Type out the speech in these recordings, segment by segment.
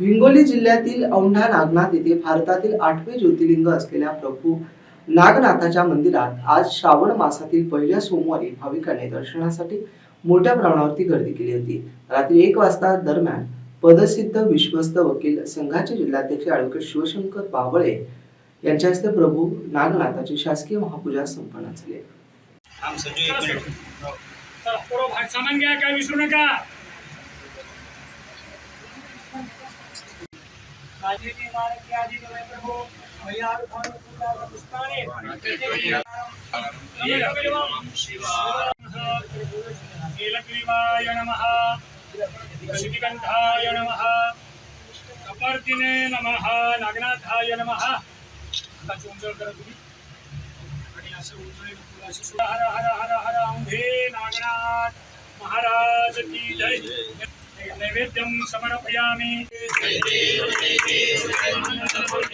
हिंगोली जिल्ह्यातील औंढा नागनाथ येथे भारतातील आठवे ज्योतिर्लिंग असलेल्या प्रभू नागनाथाच्या मंदिरात आज श्रावण मासातील पहिल्या सोमवारी भाविकांनी दर्शनासाठी मोठ्या प्रमाणावरती गर्दी केली होती रात्री एक वाजता दरम्यान पदसिद्ध विश्वस्त वकील संघाचे जिल्हाध्यक्ष अॅडव्होकेट शिवशंकर बाबळे यांच्या हस्ते प्रभू नागनाथाची शासकीय महापूजा संपन्न झाली विसरू नका हर हर हर हर अंधे नागनाथ महाराज की जय नैवेद्यम समर्पयामी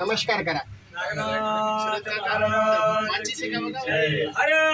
नमस्कार करा